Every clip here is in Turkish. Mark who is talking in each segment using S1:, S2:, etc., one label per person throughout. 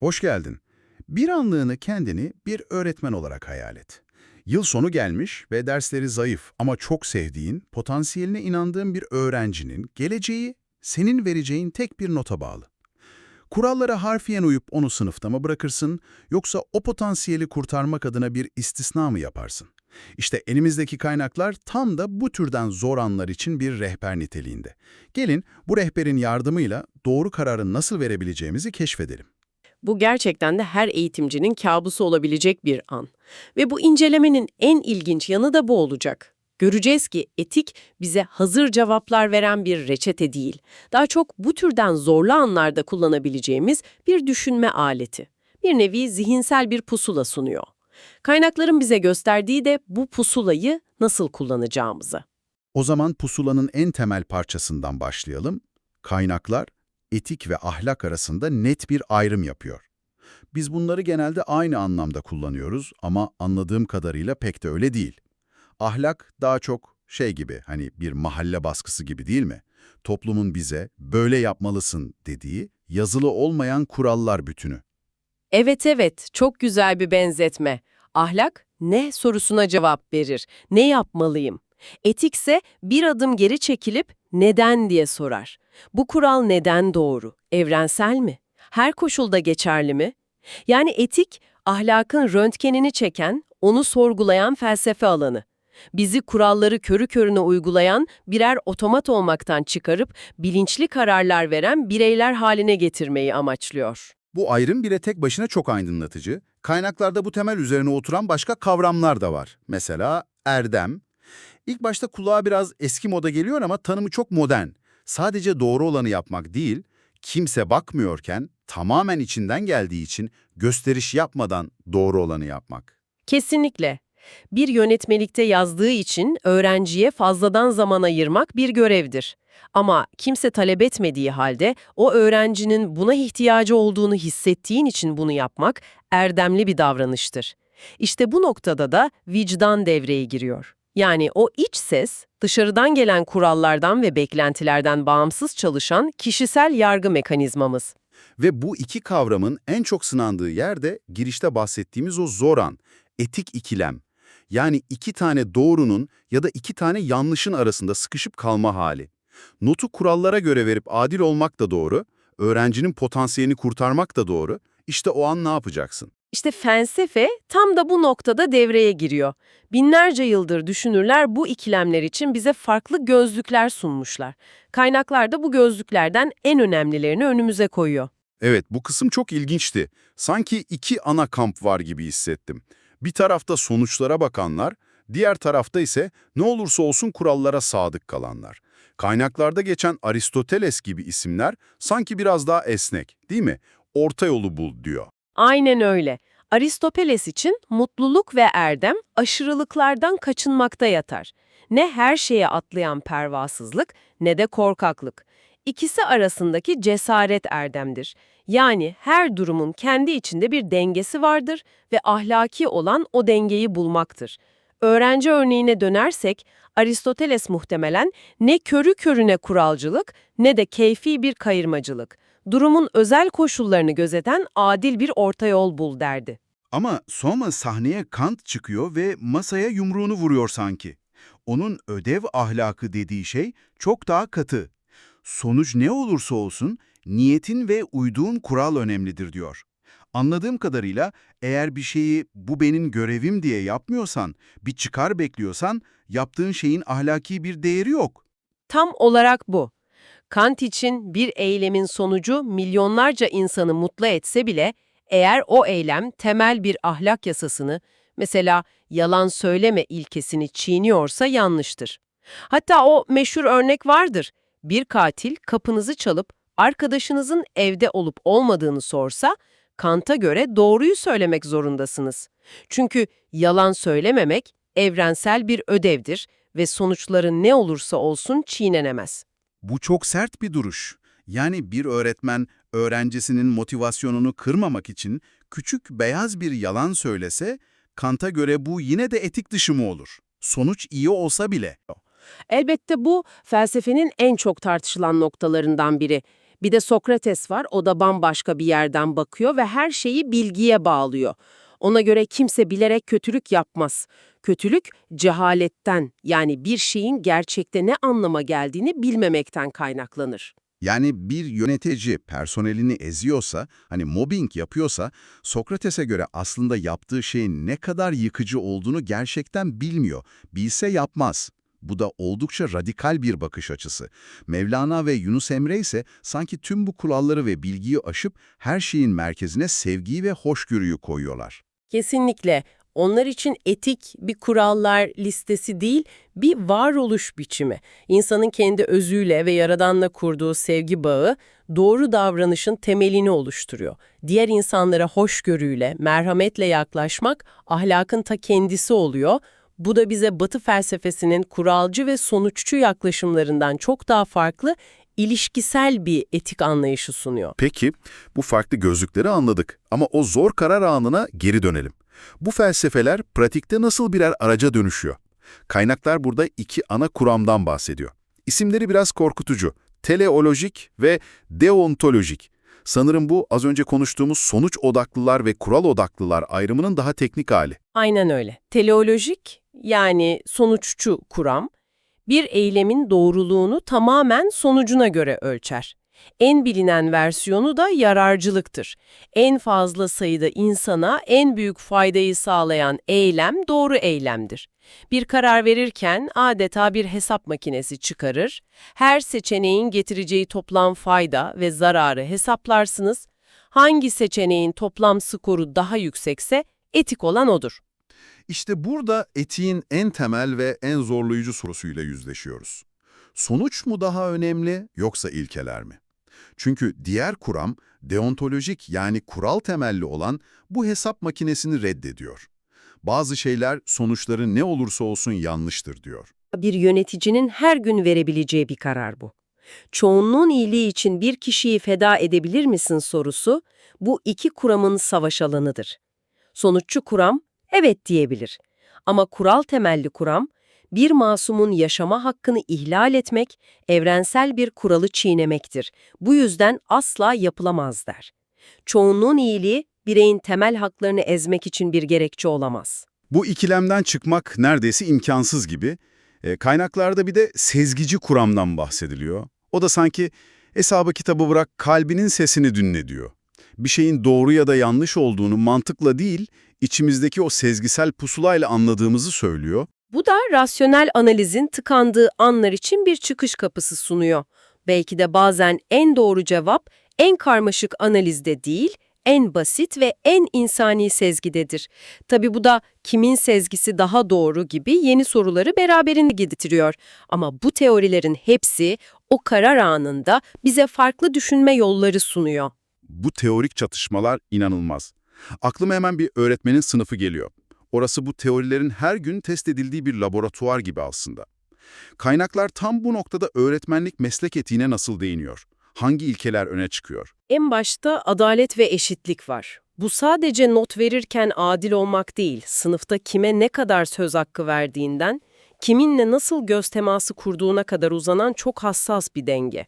S1: Hoş geldin. Bir anlığını kendini bir öğretmen olarak hayal et. Yıl sonu gelmiş ve dersleri zayıf ama çok sevdiğin, potansiyeline inandığın bir öğrencinin geleceği senin vereceğin tek bir nota bağlı. Kurallara harfiyen uyup onu sınıfta mı bırakırsın yoksa o potansiyeli kurtarmak adına bir istisna mı yaparsın? İşte elimizdeki kaynaklar tam da bu türden zor anlar için bir rehber niteliğinde. Gelin bu rehberin yardımıyla doğru kararı nasıl verebileceğimizi keşfedelim.
S2: Bu gerçekten de her eğitimcinin kabusu olabilecek bir an. Ve bu incelemenin en ilginç yanı da bu olacak. Göreceğiz ki etik bize hazır cevaplar veren bir reçete değil. Daha çok bu türden zorlu anlarda kullanabileceğimiz bir düşünme aleti. Bir nevi zihinsel bir pusula sunuyor. Kaynakların bize gösterdiği de bu pusulayı nasıl kullanacağımızı.
S1: O zaman pusulanın en temel parçasından başlayalım. Kaynaklar, etik ve ahlak arasında net bir ayrım yapıyor. Biz bunları genelde aynı anlamda kullanıyoruz ama anladığım kadarıyla pek de öyle değil. Ahlak daha çok şey gibi, hani bir mahalle baskısı gibi değil mi? Toplumun bize böyle yapmalısın dediği yazılı olmayan kurallar bütünü.
S2: Evet evet, çok güzel bir benzetme. Ahlak ne sorusuna cevap verir. Ne yapmalıyım? Etikse bir adım geri çekilip neden diye sorar. Bu kural neden doğru? Evrensel mi? Her koşulda geçerli mi? Yani etik, ahlakın röntgenini çeken, onu sorgulayan felsefe alanı. Bizi kuralları körü körüne uygulayan, birer otomat olmaktan çıkarıp bilinçli kararlar veren bireyler haline getirmeyi amaçlıyor.
S1: Bu ayrım bile tek başına çok aydınlatıcı. Kaynaklarda bu temel üzerine oturan başka kavramlar da var. Mesela erdem. İlk başta kulağa biraz eski moda geliyor ama tanımı çok modern. Sadece doğru olanı yapmak değil, kimse bakmıyorken tamamen içinden geldiği için gösteriş yapmadan doğru olanı yapmak.
S2: Kesinlikle. Bir yönetmelikte yazdığı için öğrenciye fazladan zaman ayırmak bir görevdir. Ama kimse talep etmediği halde o öğrencinin buna ihtiyacı olduğunu hissettiğin için bunu yapmak erdemli bir davranıştır. İşte bu noktada da vicdan devreye giriyor. Yani o iç ses, dışarıdan gelen kurallardan ve beklentilerden bağımsız çalışan kişisel yargı mekanizmamız.
S1: Ve bu iki kavramın en çok sınandığı yer de girişte bahsettiğimiz o zor an, etik ikilem. Yani iki tane doğrunun ya da iki tane yanlışın arasında sıkışıp kalma hali. Notu kurallara göre verip adil olmak da doğru, öğrencinin potansiyelini kurtarmak da doğru. İşte o an ne yapacaksın?
S2: İşte felsefe tam da bu noktada devreye giriyor. Binlerce yıldır düşünürler bu ikilemler için bize farklı gözlükler sunmuşlar. Kaynaklar da bu gözlüklerden en önemlilerini önümüze koyuyor.
S1: Evet, bu kısım çok ilginçti. Sanki iki ana kamp var gibi hissettim. Bir tarafta sonuçlara bakanlar, diğer tarafta ise ne olursa olsun kurallara sadık kalanlar. Kaynaklarda geçen Aristoteles gibi isimler sanki biraz daha esnek, değil mi? Orta yolu bul diyor.
S2: Aynen öyle. Aristoteles için mutluluk ve erdem aşırılıklardan kaçınmakta yatar. Ne her şeye atlayan pervasızlık ne de korkaklık. İkisi arasındaki cesaret erdemdir. Yani her durumun kendi içinde bir dengesi vardır ve ahlaki olan o dengeyi bulmaktır. Öğrenci örneğine dönersek, Aristoteles muhtemelen ne körü körüne kuralcılık ne de keyfi bir kayırmacılık. Durumun özel koşullarını gözeten adil bir orta yol bul derdi.
S1: Ama sonra sahneye Kant çıkıyor ve masaya yumruğunu vuruyor sanki. Onun ödev ahlakı dediği şey çok daha katı. Sonuç ne olursa olsun niyetin ve uyduğun kural önemlidir diyor. Anladığım kadarıyla eğer bir şeyi bu benim görevim diye yapmıyorsan, bir çıkar bekliyorsan yaptığın şeyin ahlaki bir değeri yok.
S2: Tam olarak bu. Kant için bir eylemin sonucu milyonlarca insanı mutlu etse bile eğer o eylem temel bir ahlak yasasını, mesela yalan söyleme ilkesini çiğniyorsa yanlıştır. Hatta o meşhur örnek vardır. Bir katil kapınızı çalıp arkadaşınızın evde olup olmadığını sorsa, Kant'a göre doğruyu söylemek zorundasınız. Çünkü yalan söylememek evrensel bir ödevdir ve sonuçları ne olursa olsun çiğnenemez.
S1: Bu çok sert bir duruş. Yani bir öğretmen öğrencisinin motivasyonunu kırmamak için küçük beyaz bir yalan söylese, Kant'a göre bu yine de etik dışı mı olur? Sonuç iyi olsa bile.
S2: Elbette bu felsefenin en çok tartışılan noktalarından biri. Bir de Sokrates var, o da bambaşka bir yerden bakıyor ve her şeyi bilgiye bağlıyor. Ona göre kimse bilerek kötülük yapmaz. Kötülük cehaletten yani bir şeyin gerçekte ne anlama geldiğini bilmemekten kaynaklanır.
S1: Yani bir yönetici personelini eziyorsa, hani mobbing yapıyorsa, Sokrates'e göre aslında yaptığı şeyin ne kadar yıkıcı olduğunu gerçekten bilmiyor. Bilse yapmaz. Bu da oldukça radikal bir bakış açısı. Mevlana ve Yunus Emre ise sanki tüm bu kuralları ve bilgiyi aşıp her şeyin merkezine sevgiyi ve hoşgörüyü koyuyorlar.
S2: Kesinlikle. Onlar için etik bir kurallar listesi değil, bir varoluş biçimi. İnsanın kendi özüyle ve Yaradan'la kurduğu sevgi bağı doğru davranışın temelini oluşturuyor. Diğer insanlara hoşgörüyle, merhametle yaklaşmak ahlakın ta kendisi oluyor. Bu da bize Batı felsefesinin kuralcı ve sonuççu yaklaşımlarından çok daha farklı, ilişkisel bir etik anlayışı sunuyor.
S3: Peki, bu farklı gözlükleri anladık ama o zor karar anına geri dönelim. Bu felsefeler pratikte nasıl birer araca dönüşüyor? Kaynaklar burada iki ana kuramdan bahsediyor. İsimleri biraz korkutucu. Teleolojik ve deontolojik. Sanırım bu az önce konuştuğumuz sonuç odaklılar ve kural odaklılar ayrımının daha teknik hali.
S2: Aynen öyle. Teleolojik yani sonuççu kuram, bir eylemin doğruluğunu tamamen sonucuna göre ölçer. En bilinen versiyonu da yararcılıktır. En fazla sayıda insana en büyük faydayı sağlayan eylem doğru eylemdir. Bir karar verirken adeta bir hesap makinesi çıkarır, her seçeneğin getireceği toplam fayda ve zararı hesaplarsınız, hangi seçeneğin toplam skoru daha yüksekse etik olan odur.
S3: İşte burada etiğin en temel ve en zorlayıcı sorusuyla yüzleşiyoruz. Sonuç mu daha önemli yoksa ilkeler mi? Çünkü diğer kuram deontolojik yani kural temelli olan bu hesap makinesini reddediyor. Bazı şeyler sonuçları ne olursa olsun yanlıştır diyor.
S2: Bir yöneticinin her gün verebileceği bir karar bu. Çoğunluğun iyiliği için bir kişiyi feda edebilir misin sorusu, bu iki kuramın savaş alanıdır. Sonuççu kuram, evet diyebilir. Ama kural temelli kuram, bir masumun yaşama hakkını ihlal etmek, evrensel bir kuralı çiğnemektir. Bu yüzden asla yapılamaz der. Çoğunluğun iyiliği, bireyin temel haklarını ezmek için bir gerekçe olamaz.
S1: Bu ikilemden çıkmak neredeyse imkansız gibi. E, kaynaklarda bir de sezgici kuramdan bahsediliyor. O da sanki hesabı kitabı bırak kalbinin sesini dinle diyor. Bir şeyin doğru ya da yanlış olduğunu mantıkla değil, içimizdeki o sezgisel pusulayla anladığımızı söylüyor.
S2: Bu da rasyonel analizin tıkandığı anlar için bir çıkış kapısı sunuyor. Belki de bazen en doğru cevap en karmaşık analizde değil, en basit ve en insani sezgidedir. Tabi bu da kimin sezgisi daha doğru gibi yeni soruları beraberinde getiriyor. Ama bu teorilerin hepsi o karar anında bize farklı düşünme yolları sunuyor.
S1: Bu teorik çatışmalar inanılmaz. Aklıma hemen bir öğretmenin sınıfı geliyor. Orası bu teorilerin her gün test edildiği bir laboratuvar gibi aslında. Kaynaklar tam bu noktada öğretmenlik meslek etiğine nasıl değiniyor? Hangi ilkeler öne çıkıyor?
S2: En başta adalet ve eşitlik var. Bu sadece not verirken adil olmak değil, sınıfta kime ne kadar söz hakkı verdiğinden, kiminle nasıl göz teması kurduğuna kadar uzanan çok hassas bir denge.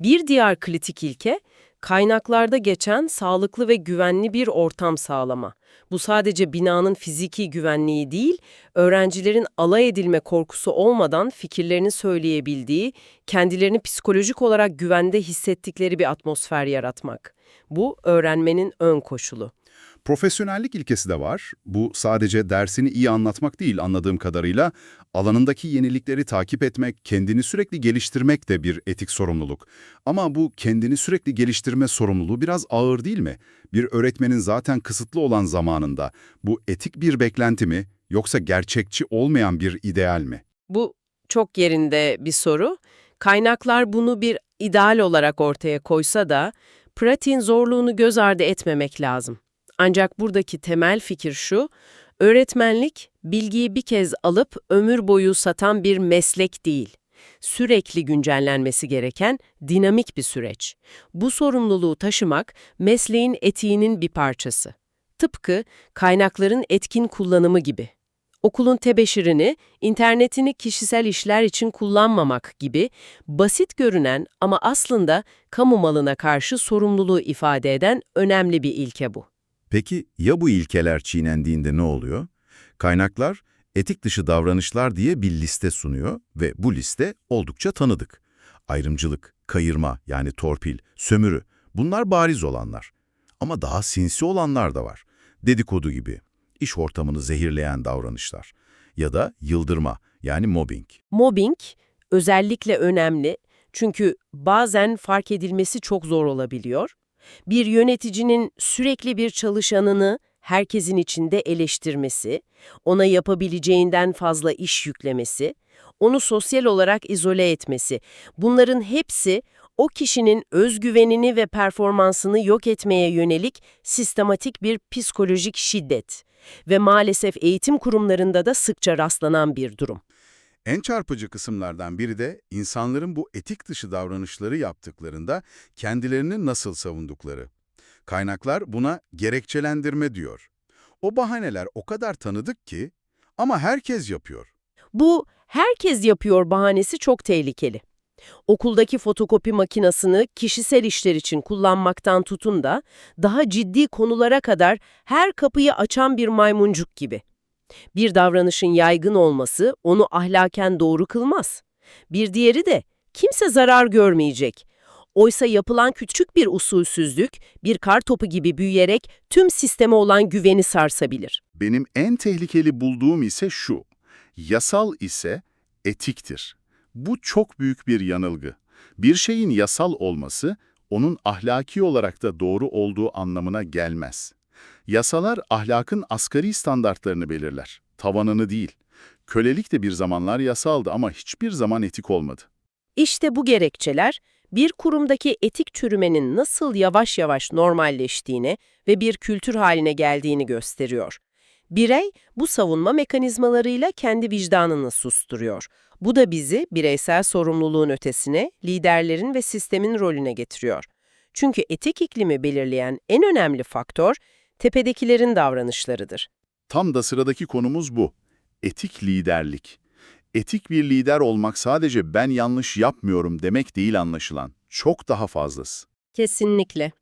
S2: Bir diğer kritik ilke, kaynaklarda geçen sağlıklı ve güvenli bir ortam sağlama. Bu sadece binanın fiziki güvenliği değil, öğrencilerin alay edilme korkusu olmadan fikirlerini söyleyebildiği, kendilerini psikolojik olarak güvende hissettikleri bir atmosfer yaratmak. Bu öğrenmenin ön koşulu.
S1: Profesyonellik ilkesi de var. Bu sadece dersini iyi anlatmak değil anladığım kadarıyla, alanındaki yenilikleri takip etmek, kendini sürekli geliştirmek de bir etik sorumluluk. Ama bu kendini sürekli geliştirme sorumluluğu biraz ağır değil mi? Bir öğretmenin zaten kısıtlı olan zamanında bu etik bir beklenti mi yoksa gerçekçi olmayan bir ideal mi?
S2: Bu çok yerinde bir soru. Kaynaklar bunu bir ideal olarak ortaya koysa da pratiğin zorluğunu göz ardı etmemek lazım. Ancak buradaki temel fikir şu, öğretmenlik bilgiyi bir kez alıp ömür boyu satan bir meslek değil. Sürekli güncellenmesi gereken dinamik bir süreç. Bu sorumluluğu taşımak mesleğin etiğinin bir parçası. Tıpkı kaynakların etkin kullanımı gibi. okulun tebeşirini, internetini kişisel işler için kullanmamak gibi basit görünen ama aslında kamu malına karşı sorumluluğu ifade eden önemli bir ilke bu.
S3: Peki ya bu ilkeler çiğnendiğinde ne oluyor? Kaynaklar etik dışı davranışlar diye bir liste sunuyor ve bu liste oldukça tanıdık. Ayrımcılık, kayırma yani torpil, sömürü bunlar bariz olanlar. Ama daha sinsi olanlar da var. Dedikodu gibi, iş ortamını zehirleyen davranışlar ya da yıldırma yani mobbing.
S2: Mobbing özellikle önemli çünkü bazen fark edilmesi çok zor olabiliyor. Bir yöneticinin sürekli bir çalışanını herkesin içinde eleştirmesi, ona yapabileceğinden fazla iş yüklemesi, onu sosyal olarak izole etmesi, bunların hepsi o kişinin özgüvenini ve performansını yok etmeye yönelik sistematik bir psikolojik şiddet ve maalesef eğitim kurumlarında da sıkça rastlanan bir durum.
S1: En çarpıcı kısımlardan biri de insanların bu etik dışı davranışları yaptıklarında kendilerini nasıl savundukları. Kaynaklar buna gerekçelendirme diyor. O bahaneler o kadar tanıdık ki ama herkes yapıyor.
S2: Bu herkes yapıyor bahanesi çok tehlikeli. Okuldaki fotokopi makinesini kişisel işler için kullanmaktan tutun da daha ciddi konulara kadar her kapıyı açan bir maymuncuk gibi. Bir davranışın yaygın olması onu ahlaken doğru kılmaz. Bir diğeri de kimse zarar görmeyecek. Oysa yapılan küçük bir usulsüzlük bir kar topu gibi büyüyerek tüm sisteme olan güveni sarsabilir.
S1: Benim en tehlikeli bulduğum ise şu. Yasal ise etiktir. Bu çok büyük bir yanılgı. Bir şeyin yasal olması, onun ahlaki olarak da doğru olduğu anlamına gelmez. Yasalar ahlakın asgari standartlarını belirler, tavanını değil. Kölelik de bir zamanlar yasaldı ama hiçbir zaman etik olmadı.
S2: İşte bu gerekçeler bir kurumdaki etik çürümenin nasıl yavaş yavaş normalleştiğini ve bir kültür haline geldiğini gösteriyor. Birey bu savunma mekanizmalarıyla kendi vicdanını susturuyor. Bu da bizi bireysel sorumluluğun ötesine, liderlerin ve sistemin rolüne getiriyor. Çünkü etik iklimi belirleyen en önemli faktör tepedekilerin davranışlarıdır.
S1: Tam da sıradaki konumuz bu. Etik liderlik. Etik bir lider olmak sadece ben yanlış yapmıyorum demek değil anlaşılan. Çok daha fazlası.
S2: Kesinlikle.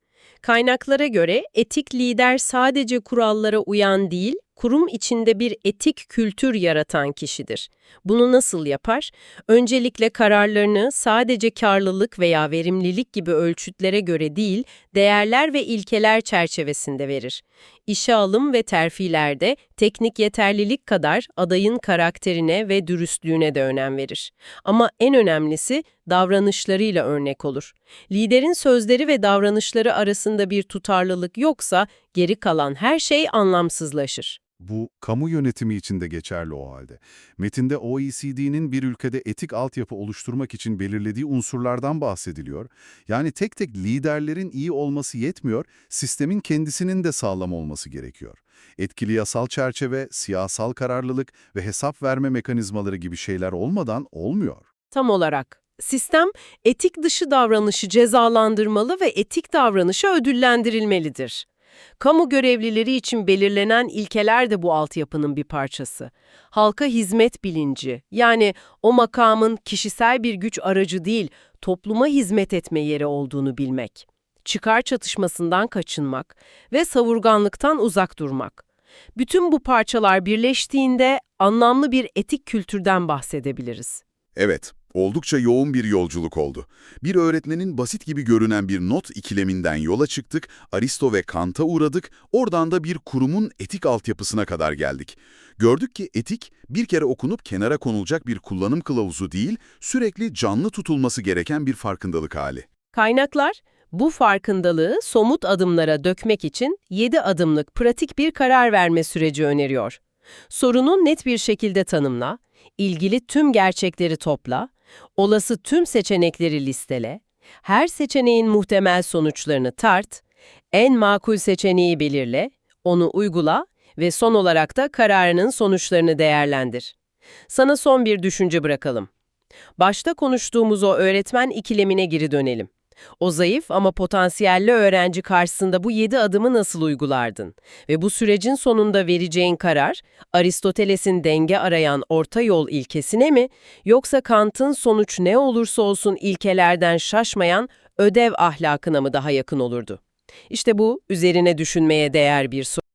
S2: Kaynaklara göre etik lider sadece kurallara uyan değil, kurum içinde bir etik kültür yaratan kişidir. Bunu nasıl yapar? Öncelikle kararlarını sadece karlılık veya verimlilik gibi ölçütlere göre değil, değerler ve ilkeler çerçevesinde verir. İşe alım ve terfilerde teknik yeterlilik kadar adayın karakterine ve dürüstlüğüne de önem verir. Ama en önemlisi davranışlarıyla örnek olur. Liderin sözleri ve davranışları arasında bir tutarlılık yoksa geri kalan her şey anlamsızlaşır.
S4: Bu, kamu yönetimi için de geçerli o halde. Metinde OECD'nin bir ülkede etik altyapı oluşturmak için belirlediği unsurlardan bahsediliyor. Yani tek tek liderlerin iyi olması yetmiyor, sistemin kendisinin de sağlam olması gerekiyor. Etkili yasal çerçeve, siyasal kararlılık ve hesap verme mekanizmaları gibi şeyler olmadan olmuyor.
S2: Tam olarak. Sistem, etik dışı davranışı cezalandırmalı ve etik davranışı ödüllendirilmelidir. Kamu görevlileri için belirlenen ilkeler de bu altyapının bir parçası. Halka hizmet bilinci, yani o makamın kişisel bir güç aracı değil, topluma hizmet etme yeri olduğunu bilmek. Çıkar çatışmasından kaçınmak ve savurganlıktan uzak durmak. Bütün bu parçalar birleştiğinde anlamlı bir etik kültürden bahsedebiliriz.
S1: Evet, oldukça yoğun bir yolculuk oldu. Bir öğretmenin basit gibi görünen bir not ikileminden yola çıktık, Aristo ve Kant'a uğradık, oradan da bir kurumun etik altyapısına kadar geldik. Gördük ki etik, bir kere okunup kenara konulacak bir kullanım kılavuzu değil, sürekli canlı tutulması gereken bir farkındalık hali.
S2: Kaynaklar, bu farkındalığı somut adımlara dökmek için 7 adımlık pratik bir karar verme süreci öneriyor. Sorunu net bir şekilde tanımla, ilgili tüm gerçekleri topla, olası tüm seçenekleri listele, her seçeneğin muhtemel sonuçlarını tart, en makul seçeneği belirle, onu uygula ve son olarak da kararının sonuçlarını değerlendir. Sana son bir düşünce bırakalım. Başta konuştuğumuz o öğretmen ikilemine geri dönelim. O zayıf ama potansiyelli öğrenci karşısında bu yedi adımı nasıl uygulardın? Ve bu sürecin sonunda vereceğin karar, Aristoteles'in denge arayan orta yol ilkesine mi, yoksa Kant'ın sonuç ne olursa olsun ilkelerden şaşmayan ödev ahlakına mı daha yakın olurdu? İşte bu, üzerine düşünmeye değer bir soru.